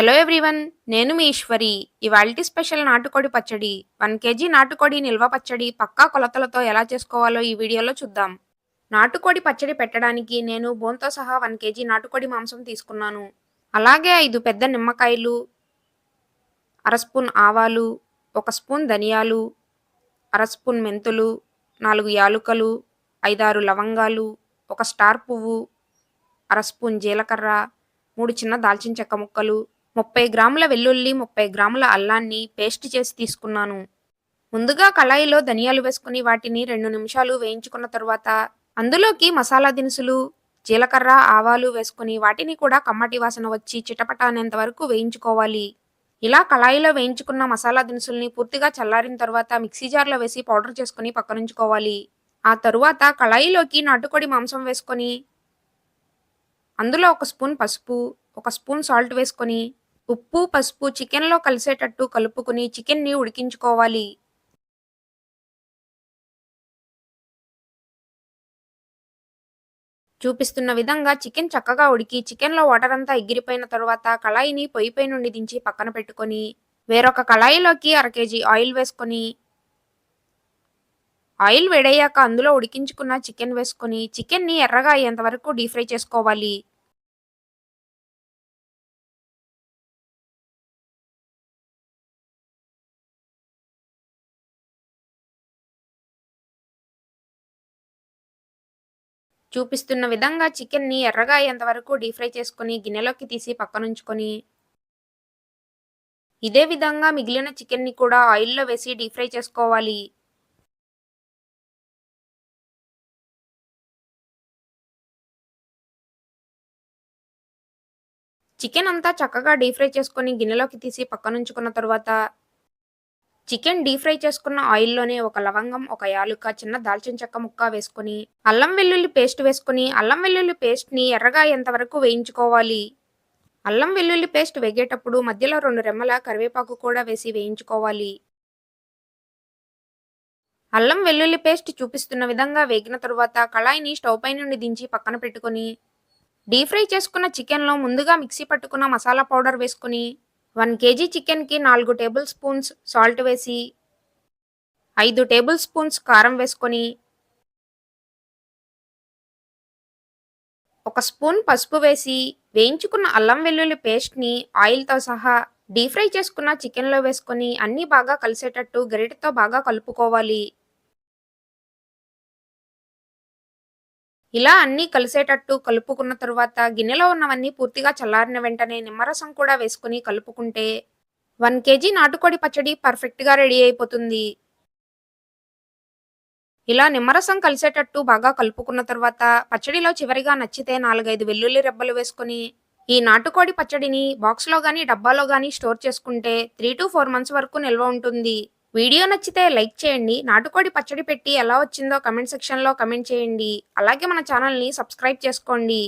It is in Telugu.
హలో ఎవ్రీవన్ నేను మీ ఈశ్వరి. ఇవాల్టి స్పెషల్ నాటుకోడి పచ్చడి. వన్ కేజీ నాటుకోడి నిల్వ పచ్చడి పక్కా కొలతలతో ఎలా చేసుకోవాలో ఈ వీడియోలో చూద్దాం. నాటుకోడి పచ్చడి పెట్టడానికి నేను బోన్తో సహా వన్ కేజీ నాటుకోడి మాంసం తీసుకున్నాను. అలాగే ఐదు పెద్ద నిమ్మకాయలు అర స్పూన్ ఆవాలు ఒక స్పూన్ ధనియాలు అర స్పూన్ మెంతులు నాలుగు యాలుకలు ఐదారు లవంగాలు ఒక స్టార్ పువ్వు అర స్పూన్ జీలకర్ర మూడు చిన్న దాల్చిన చెక్క ముక్కలు ముప్పై గ్రాముల వెల్లుల్లి ముప్పై గ్రాముల అల్లాన్ని పేస్ట్ చేసి తీసుకున్నాను. ముందుగా కళాయిలో ధనియాలు వేసుకుని వాటిని రెండు నిమిషాలు వేయించుకున్న తరువాత అందులోకి మసాలా దినుసులు జీలకర్ర ఆవాలు వేసుకుని వాటిని కూడా కమ్మటి వాసన వచ్చి చిటపట అనేంత వరకు వేయించుకోవాలి. ఇలా కళాయిలో వేయించుకున్న మసాలా దినుసుల్ని పూర్తిగా చల్లారిన తర్వాత మిక్సీ జార్లో వేసి పౌడర్ చేసుకుని పక్కనుంచుకోవాలి. ఆ తరువాత కళాయిలోకి నాటుకోడి మాంసం వేసుకొని అందులో ఒక స్పూన్ పసుపు ఒక స్పూన్ సాల్ట్ వేసుకొని ఉప్పు పసుపు చికెన్లో కలిసేటట్టు కలుపుకుని చికెన్ని ఉడికించుకోవాలి. చూపిస్తున్న విధంగా చికెన్ చక్కగా ఉడికి చికెన్లో వాటర్ అంతా ఎగిరిపోయిన తరువాత కళాయిని పొయ్యిపై నుండి దించి పక్కన పెట్టుకొని వేరొక కళాయిలోకి అర కేజీ ఆయిల్ వేసుకొని ఆయిల్ వేడయ్యాక అందులో ఉడికించుకున్న చికెన్ వేసుకొని చికెన్ని ఎర్రగా అయ్యేంత వరకు డీప్ ఫ్రై చేసుకోవాలి. చూపిస్తున్న విధంగా చికెన్ని ఎర్రగా అయ్యేంత వరకు డీప్ ఫ్రై చేసుకొని గిన్నెలోకి తీసి పక్కనుంచుకొని. ఇదే విధంగా మిగిలిన చికెన్ని కూడా ఆయిల్లో వేసి డీప్ ఫ్రై చేసుకోవాలి. చికెన్ అంతా చక్కగా డీప్ ఫ్రై చేసుకొని గిన్నెలోకి తీసి పక్కనుంచుకున్న తర్వాత చికెన్ డీప్ ఫ్రై చేసుకున్న ఆయిల్లోనే ఒక లవంగం ఒక యాలుక చిన్న దాల్చిన చెక్క ముక్క వేసుకుని అల్లం వెల్లుల్లి పేస్ట్ వేసుకుని అల్లం వెల్లుల్లి పేస్ట్ని ఎర్రగా ఎంతవరకు వేయించుకోవాలి. అల్లం వెల్లుల్లి పేస్ట్ వేగేటప్పుడు మధ్యలో రెండు రెమ్మల కరివేపాకు కూడా వేసి వేయించుకోవాలి. అల్లం వెల్లుల్లి పేస్ట్ చూపిస్తున్న విధంగా వేగిన తరువాత కళాయిని స్టవ్ పై నుండి దించి పక్కన పెట్టుకొని డీప్ ఫ్రై చేసుకున్న చికెన్లో ముందుగా మిక్సీ పట్టుకున్న మసాలా పౌడర్ వేసుకుని వన్ కేజీ చికెన్కి నాలుగు టేబుల్ స్పూన్స్ సాల్ట్ వేసి ఐదు టేబుల్ స్పూన్స్ కారం వేసుకొని ఒక స్పూన్ పసుపు వేసి వేయించుకున్న అల్లం వెల్లుల్లి పేస్ట్ని ఆయిల్తో సహా డీప్ ఫ్రై చేసుకున్న చికెన్లో వేసుకొని అన్నీ బాగా కలిసేటట్టు గరిటెతో బాగా కలుపుకోవాలి. ఇలా అన్నీ కలిసేటట్టు కలుపుకున్న తరువాత గిన్నెలో ఉన్నవన్నీ పూర్తిగా చల్లారిన వెంటనే నిమ్మరసం కూడా వేసుకుని కలుపుకుంటే వన్ కేజీ నాటుకోడి పచ్చడి పర్ఫెక్ట్గా రెడీ అయిపోతుంది. ఇలా నిమ్మరసం కలిసేటట్టు బాగా కలుపుకున్న తర్వాత పచ్చడిలో చివరిగా నచ్చితే నాలుగైదు వెల్లుల్లి రెబ్బలు వేసుకొని ఈ నాటుకోడి పచ్చడిని బాక్స్లో కానీ డబ్బాలో కానీ స్టోర్ చేసుకుంటే త్రీ టు ఫోర్ మంత్స్ వరకు నిల్వ ఉంటుంది. వీడియో నచ్చితే లైక్ చేయండి. నాటుకోడి పచ్చడి పెట్టి ఎలా వచ్చిందో కమెంట్ సెక్షన్లో కమెంట్ చేయండి. అలాగే మన ఛానల్ని సబ్స్క్రైబ్ చేసుకోండి.